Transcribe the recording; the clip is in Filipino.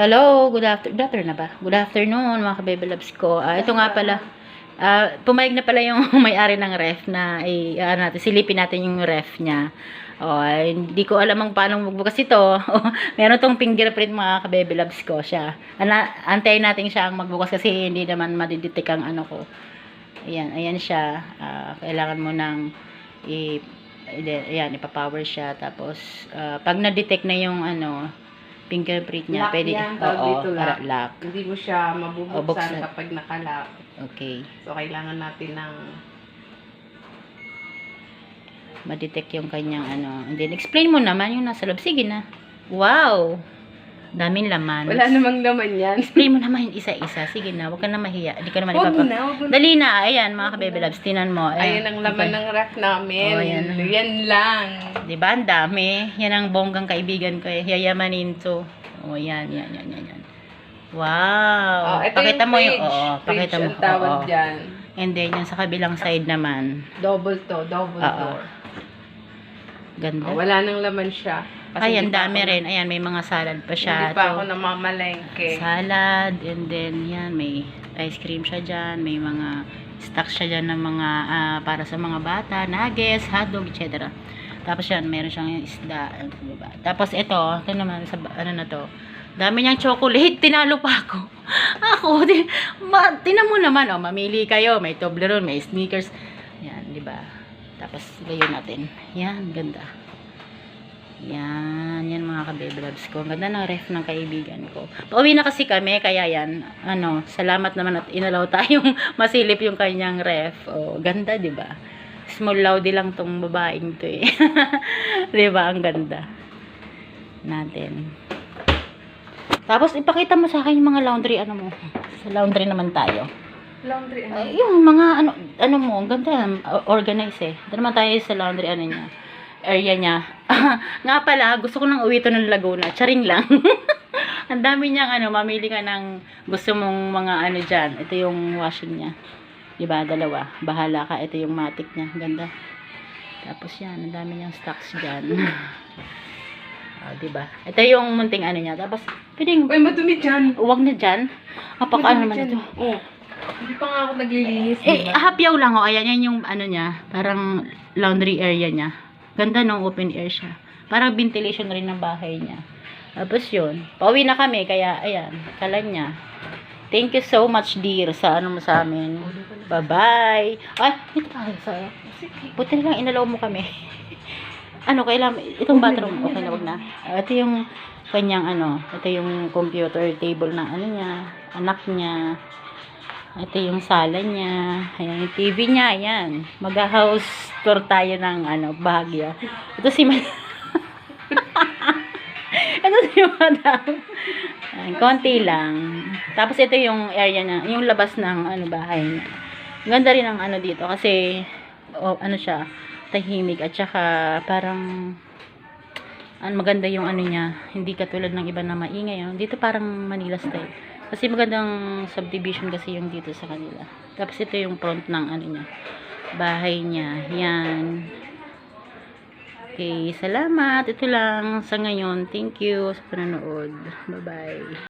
Hello, good afternoon. Good afternoon na ba? Good afternoon mga kabebe loves ko. Ah, ito nga pala. Ah, pumayag na pala yung may-ari ng ref na i ano natin, silipin natin yung ref niya. Oh, ay, hindi ko alam ang paano magbukas ito. Meron tong fingerprint mga kabebe loves ko siya. Ana, antayin natin siya ang magbukas kasi hindi naman madidetect ang ano ko. Ayan, ayan siya. Ah, kailangan mo ng i ayan, ipa-power siya tapos ah, pag na-detect na yung ano fingerprint niya, Lock pwede yan, tawag oo, dito, para lock. lock. Hindi mo siya O, mabubuksan buksan. kapag nakalock. Okay. So, kailangan natin ng... Ma-detect yung kanyang ano. And then explain mo naman yung nasa loob. Sige na. Wow. Daming laman. Wala namang laman yan. Explain mo naman yung isa-isa. Sige na, huwag ka na mahiya. Hindi ka naman Huwag na, huwag na. Dali na, ayan mga kabebe loves, tinan mo. Ayan ang laman ng rack namin. Oh, ayan. Yan lang. Di ba? Ang dami. Yan ang bonggang kaibigan ko eh. Yayamanin to. Oh, yan, yan, yan, yan, yan. Wow. Oh, ito pakita yung mo yung, oo, pakita Fridge mo. ang tawag oo. dyan. And then, yung sa kabilang side naman. Double to, double Oo. door. Ganda. Oh, wala nang laman siya. Kasi Ay, ang dami rin. Ayan, may mga salad pa siya. Hindi pa ako namamalengke. Salad, and then, yan, may ice cream siya dyan. May mga stocks siya dyan ng mga, ah, para sa mga bata, nuggets, hotdog, etc. Tapos yan, meron siyang isda. diba? Tapos ito, ito naman, sa, ano na to, dami niyang chocolate, tinalo pa ako. ako, di, ma, tinan mo naman, oh, mamili kayo, may Toblerone, may sneakers. Yan, di ba? Tapos, gayon natin. Yan, ganda. Yan, yan mga kabebe loves ko. Ang ganda ng ref ng kaibigan ko. Pauwi na kasi kami, kaya yan, ano, salamat naman at inalaw tayong masilip yung kanyang ref. Oh, ganda, di ba? Small loudie lang tong babaeng to eh. di ba? Ang ganda. Natin. Tapos, ipakita mo sa akin yung mga laundry, ano mo. Sa laundry naman tayo. Laundry, ano? Ay, yung mga ano, ano mo, ang ganda o- organize eh. Doon naman tayo sa laundry ano niya, area niya. nga pala, gusto ko nang uwi to ng Laguna. Charing lang. ang dami niyang ano, mamili ka ng gusto mong mga ano dyan. Ito yung washing niya. Diba, dalawa. Bahala ka. Ito yung matic niya. Ganda. Tapos yan, ang dami niyang stocks dyan. oh, diba? Ito yung munting ano niya. Tapos, pwedeng, Uy, madumi dyan. huwag na dyan. Apak, ano naman ito? Oh. Hindi pa nga ako naglilinis, Eh, diba? hapyaw lang oh. Ayan, yan yung ano niya. Parang laundry area niya. Ganda nung open air siya. Parang ventilation rin ng bahay niya. Tapos yun. Pauwi na kami. Kaya, ayan. Kalan niya. Thank you so much, dear, sa ano mo sa amin. Bye-bye. Ay, ito pa. Sa, buti na lang inalaw mo kami. ano, kailangan, itong bathroom. Okay na, wag na. Ito yung kanyang ano, ito yung computer table ng ano niya, anak niya. Ito yung sala niya. Ayan, yung TV niya. Ayan. Mag-house tour tayo ng ano, Baguio. Ito si Madam. ito si Madam. Ayan, konti lang. Tapos ito yung area na, yung labas ng ano, bahay niya. Ganda rin ang ano dito kasi oh, ano siya, tahimik at saka parang ano, maganda yung ano niya. Hindi katulad ng iba na maingay. oh. Dito parang Manila style. Kasi magandang subdivision kasi yung dito sa kanila. Tapos ito yung front ng ano niya. Bahay niya. Yan. Okay, salamat. Ito lang sa ngayon. Thank you sa panonood. Bye-bye.